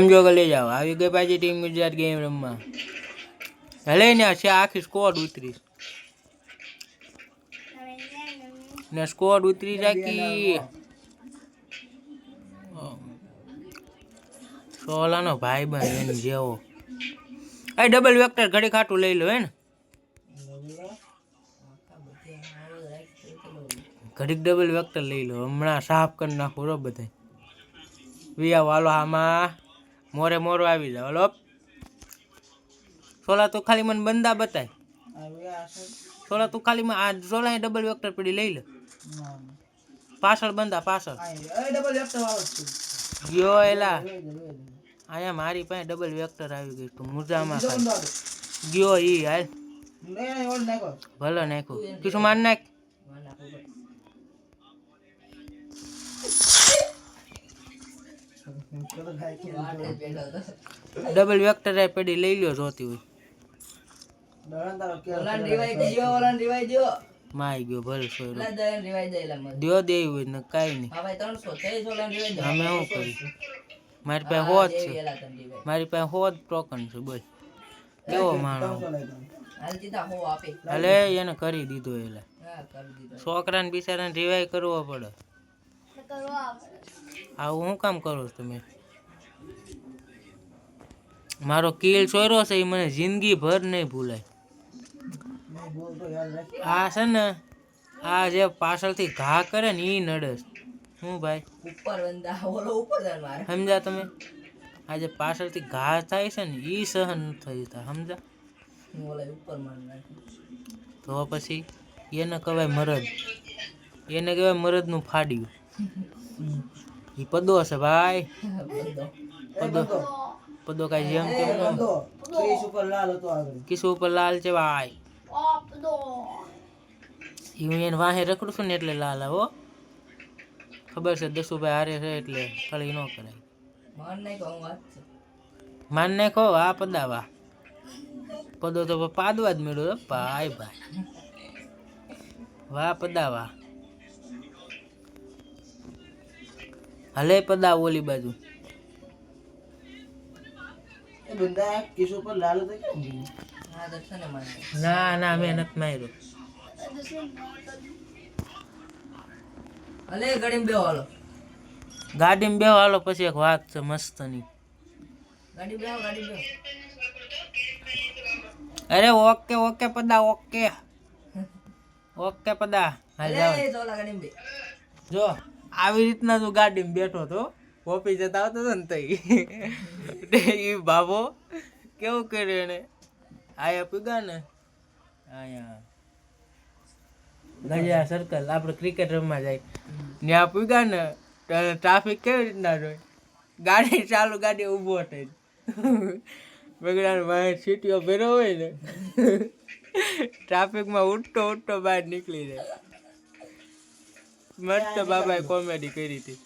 સમજો કે લઈ જાઓ. આવી ગઈ પાછી ટીમ ગુજરાત ગેમ રમવા. હલે ને છે, આખી સ્કોડ ઉતરી. ને સ્કોડ ઉતરી રાખી સોલાનો ભાઈ બન જેવો. એ ડબલ વેક્ટર ઘડી ખાટું લઈ લો હે ને. ઘડીક ડબલ વેક્ટર લઈ લો. હમણાં સાફ કરી નાખું રો બધા વિયા વાલો આમાં મોરે મોરો આવી જાવ હલો? સોલા તો ખાલી મને બંદા બતાય. સોલા તું ખાલી આ સોલા ડબલ વેક્ટર પડી લઈ લે. પાછળ બંદા, પાછળ. ગયો એલા. અહીંયા મારી પાસે ડબલ વેક્ટર આવી ગયું તું, મુજામાં ગયો ઈ, હાલ. ભલે નાખ્યું કીશું માર નાખ. ડબલ વેક્ટર એ પડી લઈ લ્યો જોતી હોય. માઈ ગયો ભલે સોયરો. દ્યો દેવી હોય ને કાંઈ નહીં. અમે શું કરી મારી પાસે હોત છે. મારી પાસે હોત ટોકન છે બોલ. કેવો માણસ? એટલે એને કરી દીધો એટલે છોકરાને બિચારાને રિવાય કરવો પડે. આવું હું કામ કરો છો તમે? મારો કિલ ચોર્યો છે એ મને જિંદગી ભર નહીં ભૂલાય. આ છે ને આ જે પાછળથી ઘા કરે ને એ નડે હું શું ભાઈ સમજા તમે? આ જે પાછળથી ઘા થાય છે ને એ સહન થઈ સમજા ઉપર તો પછી એને કહેવાય મરદ. એને કહેવાય મરદનું ફાડ્યું. એ પદો છે ભાઈ. પદો. પદો. કાંઈ જેમ તેમ ન કિસ્સો ઉપર લાલ છે ભાઈ. ઈ હું એને વાહે રખડું છું ને એટલે લાલ આવો ખબર છે દસુભાઈ હારે છે એટલે ખાલી ન કરાય. માન નાખો આ પદાવા. પદો તો પાદવા જ મેળ્યો ભાઈ ભાઈ. વાહ પદાવા. હલે પદા ઓલી બાજુ. ના ના મેં નથી માર્યો. અલે ગડીમ બે હાલો. ગાડીમાં બેહો હાલો પછી એક વાત છે મસ્તની. ગાડી અરે ઓકે ઓકે પદા ઓકે. ઓકે પદા. હાલ જો. આવી રીતના તું ગાડીમાં બેઠો તો ઓફિસ જતા આવતો હતો ને તઈ એ બાબો કેવું કર્યું એને? આયા પીગા ને. આયા ગજિયા સર્કલ આપણે ક્રિકેટ રમવા જાય. ત્યાં પીગા ને. ટ્રાફિક કેવી રીતના જોઈ ગાડી, ચાલુ ગાડી ઊભો થઈ બગડાને વાંહે સીટીઓ ભેરો હોય ને. ટ્રાફિકમાં ઉઠતો ઉઠતો બહાર નીકળી જાય. મસ્ત બાબાએ કોમેડી કરી હતી.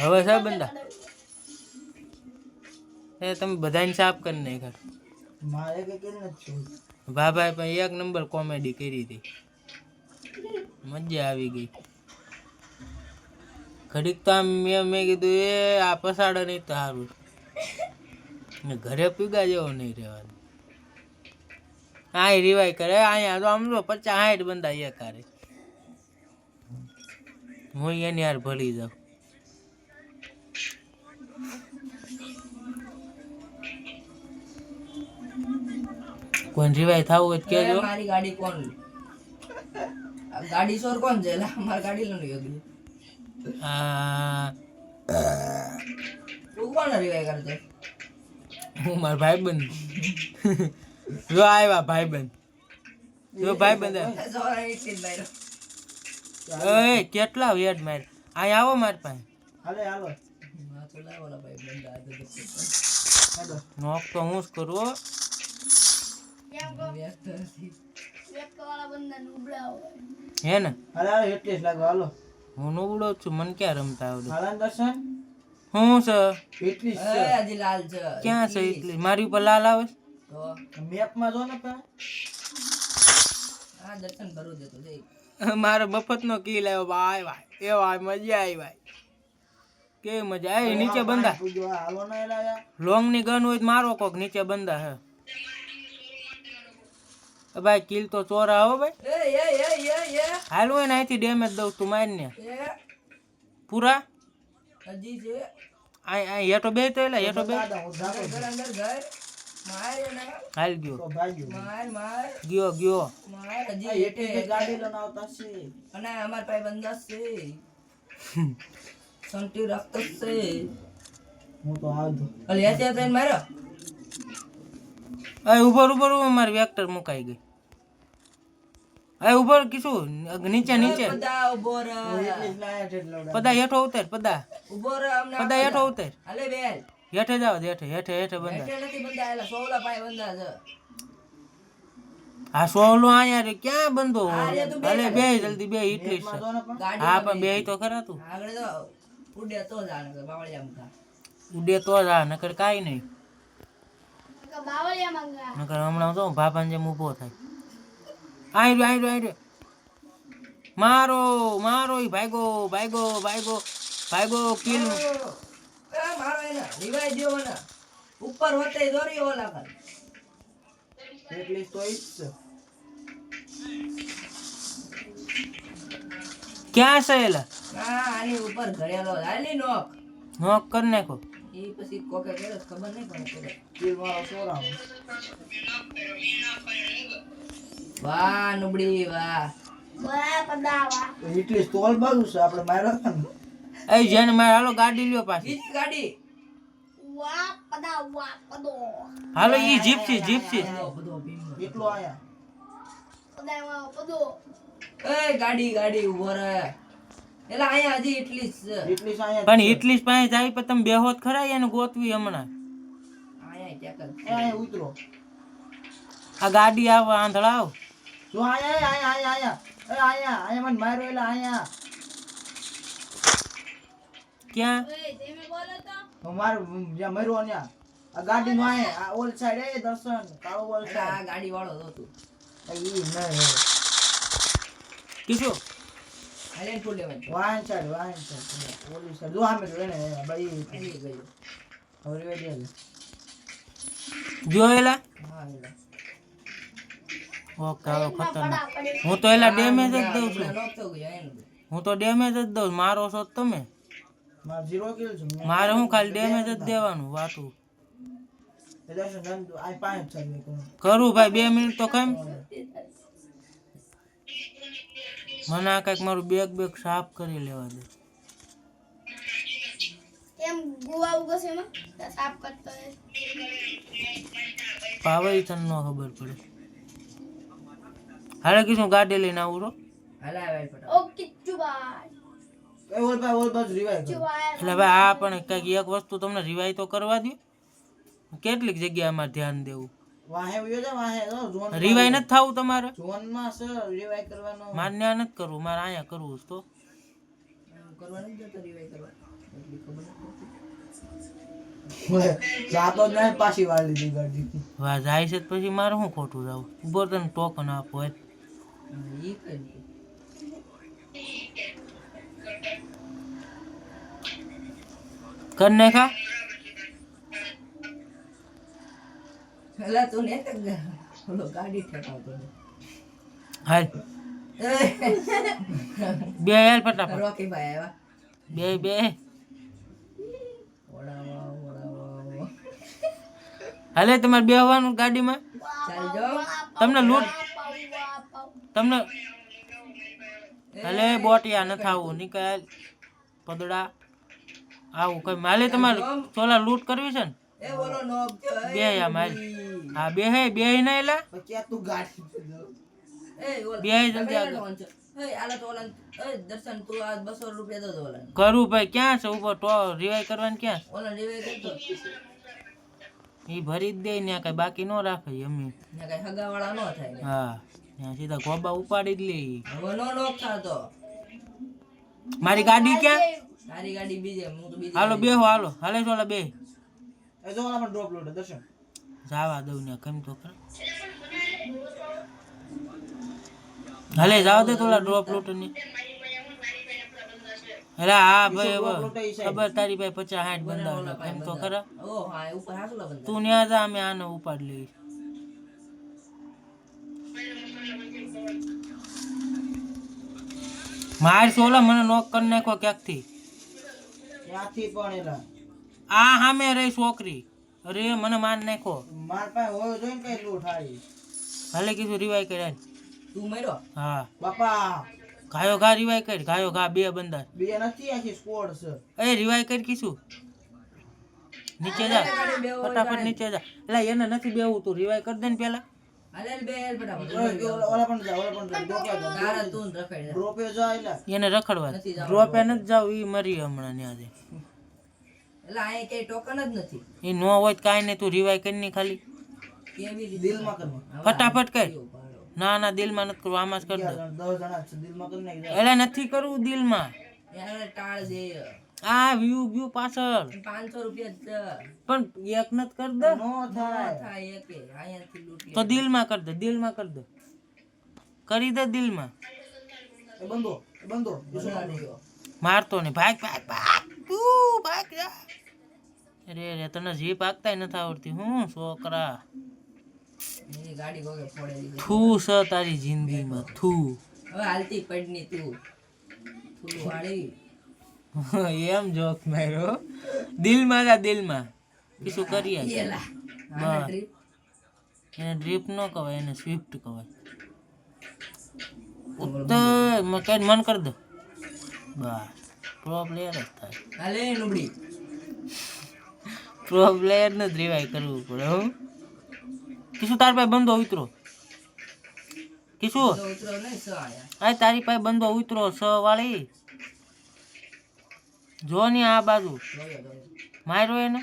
હવે છે બંદા? એ તમે બધાને સાફ કરી નાખ્યા. મારે કે કેમ નથી બાબાએ પણ એક નંબર કોમેડી કરી હતી. મજા આવી ગઈ. ઘડીક તો આમ મેં મેં કીધું એ આ પસાડો નહીં તો સારું. ને ઘરે પીગા જેવો નહીં રહેવાનું. આ રિવાય કરે. અહીંયા તો આમ તો પચાસ સાઠ બંદા એ કરે હું એની યાર ભળી જાઉં. કોણ રિવાય થવું હોય એ મારી ગાડી કોણ ગાડી ચોર કોણ છે? લા મારી ગાડી લઈ યોગી આ તું કોણ રિવાય કરતે હું મારો ભાઈબંધ. જો આવ્યા ભાઈબંધ. જો ભાઈબંધ એ કેટલા વેડ માર અહીં આવો માર પાસે. હાલે હાલો. નોક તો હું જ કરું હો. ને? હું નવડો છું મને ક્યાં રમતા આવડે? હું છે? ક્યાં છે એટલી? મારી ઉપર લાલ આવે છે? તો મેપમાં જો ને હા દર્શન કરું દેતો જઈ. મારો મફતનો કિલ આવ્યો ભાઈ ભાઈ. એ ભાઈ મજા આવી ભાઈ. કેવી મજા આવી? નીચે બંધા આ. લોંગની ગન હોય તો મારો કોક નીચે બંધા હે. ભાઈ કિલ તો ચોરા હો ભાઈ. એ એ એ એ એ. હાલ હોય ને અહીંથી ડેમેજ દઉં તું માર ને. પૂરા? હજી છે. આ આ હેઠો બે તો એલા હેઠો બે. દાદા હું ધાકો ઘર અંદર ઘર માર એને હાલ ગયો તો ભાગ્યું માર માર ગયો ગયો માર આ હજી એટલી હેઠે બધી ગાડી લઈને આવતા છે। અને અમાર પાસે બંદાસ છે। સંટી રક્ત છે। હું તો આવતો અલે યાદ યાદ એને મારો અય ઉપર ઉપર ઉપર મારી વેક્ટર મુકાઈ ગઈ. અય ઉપર કીશું નીચે નીચે. બધા ઊભો રહે એટલી જ લાયા છે એટલે ઓલા. પદા હેઠો ઉતર પદા. ઊભો રહે અમને પદા હેઠો ઉતર. હાલે બેલ હેઠે જાવ હેઠે હેઠે હેઠે બંધા હેઠે નથી બંધાયેલા સોવલા પાસે બંધા છે. આ સોલો અહીંયા રે ક્યાં બંધો ભલે બે જલ્દી બે ઇટલી છે. હા પણ બે તો ખરા તું. આગળ તો ઉડે તો જાણે કે બાવળિયા મુકા ઉડે તો જ આ નકર કાઈ નહીં. નકર હમણાં તો ભાભાને જેમ ઊભો થાય. આઈ રહ્યો આઈ રહ્યો આઈ રહ્યો. મારો મારો ઈ ભાઈગો ભાઈગો ભાઈગો ભાઈગો કિલ. મારો એને રિવાઈ દ્યો મને ઉપર હોતે દોરી ઓલા કર એટલી તો ઈ છે. ક્યાં છે એલા? ના આની ઉપર ઘરેલો હાલી નોક નોક કર નાખો. ઈ પછી કોકે કેરો ખબર નહીં પણ કર્યો. કિલ વાળો સોરામ. વાહ નુબડી વાહ. એટલી સ્ટોલ બાજુ છે આપણે માર્યો હતા એ જેને મારે હાલો ગાડી લ્યો પાછી. બીજી ગાડી. હાલો ઈ જીપસી જીપસી. બધો બધો ભીમનો. એટલો આયા. એ ગાડી ગાડી ઊભો રહે. એટલે અહીંયા હજી એટલી જ છે. એટલી જ પણ એટલી જ પાસે જાય પણ તમે બેહોત ખરા એને ગોતવી હમણાં. અહીંયા ઉતરો. આ ગાડી આવ આંધળા આવ. જો આયા આયા આયા આયા એ આયા આયા મને માર્યો એલા આયા ક્યાં? હું જ્યાં મર્યો ત્યાં. આ ગાડી નો આયા આ ઓલ સાઈડ એ દર્શન કાળો ઓલ આ ગાડી વાળો જ હતો ઈ નહીં કીશું હાલે ફૂલ લેવા વાહન સાઈડ વાહન સાઈડ ઓલી સાઈડ જો આમે એને ભાઈ ગયો હવે હા. એલા? ઓકે હાલો ખતરનાક. હું તો એલા ડેમેજ જ દઉં છું. હું તો ડેમેજ જ દઉં છું. મારો છો તમે? માર ઝીરો કિલ છે. મેં મારે હું ખાલી ડેમેજ જ દેવાનું વાતું. કરું ભાઈ બે મિનિટ તો કેમ મને આ કંઈક મારું બેગ બેગ સાફ કરી લેવા દે. પાવે તન ન ખબર પડે. હાલે કીધું ગાડી લઈને આવું રો હાલા આવે એટલે ભાઈ આ પણ કંઈક એક વસ્તુ તમને રિવાઈ તો કરવા દો કેટલીક જગ્યાએ અમારે ધ્યાન દેવું? વાહે વયો જા વાહે. જો ઝોન રિવાઈ નથી થવું તમારે? ઝોનમાં છે રિવાઈવ કરવાનો. મારે ત્યાં નથી કરવું મારે અહીંયા કરવું તો. જાય છે પછી મારે શું ખોટું જાવ? ઊભો તને ટોકન આપો એ કર નાખા. પેલા તું ને ઓલો ગાડી ઠેકાવતો. હાલ. બે હાલ ફટાફટ. રોકી ભાઈ આવ્યા. બે બે. હાલે તમારે બેહવાનું ગાડીમાં? તમને લૂટ તમને હાલે બોટિયા ન થાવું નીકળ પદડા. આવું કઈ માલે તમારે? ચોલા લૂંટ કરવી છે ને? બે માલ. હા બે હે બે ના એલા? બે જલ્દી આગળ. કોણ છો? એ આલા તો ઓલા એ દર્શન તું આ 200 રૂપિયા દો તો ઓલા કરું ભાઈ ક્યાં છે? ઉપર તો રિવાઈ કરવાની ક્યાં? એ ભરી જ દે ને કઈ બાકી ન રાખે અમે ને કઈ હગાવાળા નો થાય ને. હા ત્યાં સીધા ગોબા ઉપાડી જ લે મારી ગાડી ક્યાં? તારી ગાડી બીજે હું તો બીજી હાલો બેહો હાલો. હાલે ચોલા બે એ જો પણ ડ્રોપ લોડ દર્શન. જાવા દઉં ને કેમ તો ખરા. હાલે જાવ દે થોડા ડ્રોપ લોટની. અરે હા ભાઈ છે. ખબર તારી ભાઈ પચાસ હાથ બંધ એમ તો ખરા. તું ન્યા જા અમે આને ઉપાડ લઈ. માર સોલા મને નોક કરી નાખો ક્યાંકથી. ત્યાંથી પણ એલા. આ સામે રે છોકરી. અરે મને માર નાખો. માર પાસે હોય જોઈને કઈ લૂંટ આવી. હાલે કીધું રિવાય કરે તું મર્યો? હા. બાપા. ગાયો ઘા રિવાય કર. ગાયો ઘા બે બંદર બે નથી આખી સ્કોડ છે. એ રિવાય કર કીશું નીચે જા. ફટાફટ નીચે જા. એટલે એને નથી બેવું તું. રિવાય કરી દે ને પેલા. એને રખડવા નથી ડ્રોપે નથી જાવ ઈ મરી હમણાં ત્યાં દે એટલે અહીંયા ક્યાંય ટોકન જ નથી. એ નો હોય તો કાંઈ નહીં તું રિવાય કરી ની ખાલી. કેવી રીતે? દિલમાં કર ફટાફટ કર. ના ના દિલમાં નથી કરવું આમાં જ કરી દે. એટલે નથી કરવું દિલમાં. ટાળ દે. આ વ્યૂ વ્યૂ પાછળ. પાંચસો રૂપિયા જ પણ એક નથી કર દે? નો થાય. થાય એક. અહીંયાથી લૂટી તો દિલમાં કર દે દિલમાં કર દે. કરી દે દિલમાં. એ બંધો એ બંધો. મારતો ને ભાગ ભાગ ભાગ. તું ભાગ જા. અરે રે તને જીપ ન નથી આવડતી. હું છોકરા. થૂ છે તારી જિંદગીમાં. થૂ હવે હાલતી પડની તું. થોડું વાળી. એમ જોક મેરો. દિલમાં જા દિલમાં. કીશું કરીએ. એને ડ્રીપ ન કહેવાય એને સ્વિફ્ટ કહેવાય. ઉત્તર કઈ મન કરી દો. બસ પ્રો પ્લેયર જ થાય. હાલે નુબડી પ્રો પ્લેયર ને જ રિવાય કરવું પડે હું. કીશું તાર પાસે બંધો ઉતરો. કીશું. તો આ તારી પાસે બંધો ઉતરો સ વાળી. જો ની આ બાજુ. માર્યો એને?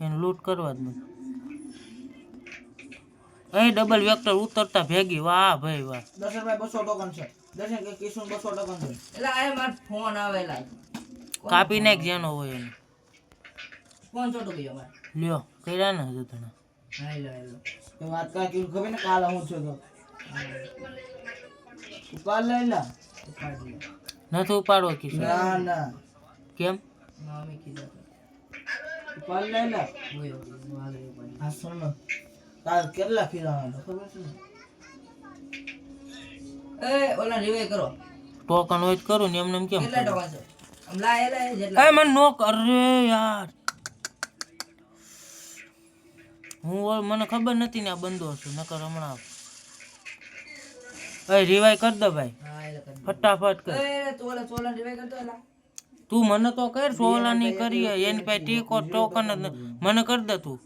એને લૂંટ કરવા જ મને અહીં ડબલ વેક્ટર ઉતરતા ભેગી. વાહ ભાઈ વાહ. દર્શનભાઈ બસો ટોકન છે. દર્શન કે કિશન બસો ટોકન છે. એટલે આ માર ફોન આવેલા. કાપી નાખ જેનો હોય એને. ફોન ચોટો ગયો માર લ્યો કર્યા ને હજુ તને. હાલો હાલો. એ વાત કા ખબર ને કાલે હું છું તો? કાલ લઈ લે નથી ઉપાડવો કિશોર ના ના. કેમ? મામી કીધું તું લે પડી હા સુન કાલ કેટલા ખીરાણા ખબર છે એ ઓલા રિવાઈ કરો. ટોકન હોય તો કરું ને એમને એમ કેમ કેટલા કરું? છે? આમ લા એ જેટલા. એ મને નો અરે યાર. હું મને ખબર નથી ને આ બંધો છું નકર હમણાં એ રિવાય કર દે ભાઈ. ફટાફટ કર. તું રિવાઈ મને તો કર સોલા ની કરી એની પાસે ટીકો ટોકન મને કર દે તું.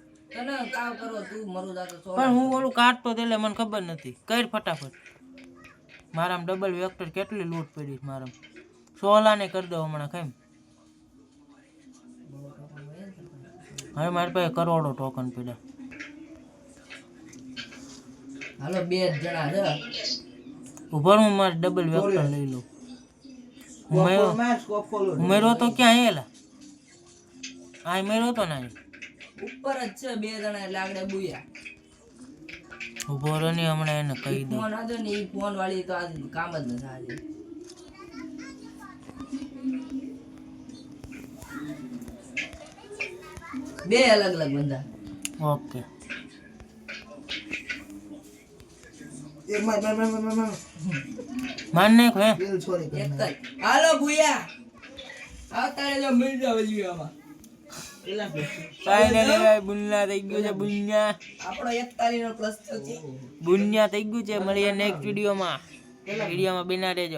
પણ હું ઓલું કાઢતો એટલે મને ખબર નથી. કર ફટાફટ. મારામ ડબલ વેક્ટર કેટલી લૂંટ પડી મારા મારામ. સોલા ને કરી દો હમણાં કેમ હવે મારી પાસે કરોડો ટોકન પડ્યા હાલો બે જણા છે. ઉભર હું મારે ડબલ વેક્ટર લઈ લઉં હું મેળો તો ક્યાં એલા આ મેળો તો ના ઉપર જ છે બે જણા એટલે આગળ બુયા. ઊભો રહો ને હમણાં એને કહી દઉં. ફોન આજો ને એ ફોન વાળી તો આજ કામ જ નથી આજે બે અલગ અલગ બંધા. ઓકે. એક માં માં માં માં માં માન નાખ હે. દિલ છોડી એક જ. હાલો મિલ જાવ આમાં બુન્યા થઈ ગયું છે બુન્યા. આપણો એકતાલીસમાં પ્લસમાં છે. બુન્યા થઈ ગયું છે મળીએ નેક્સ્ટ વિડીયોમાં વિડીયોમાં બિના રહેજો.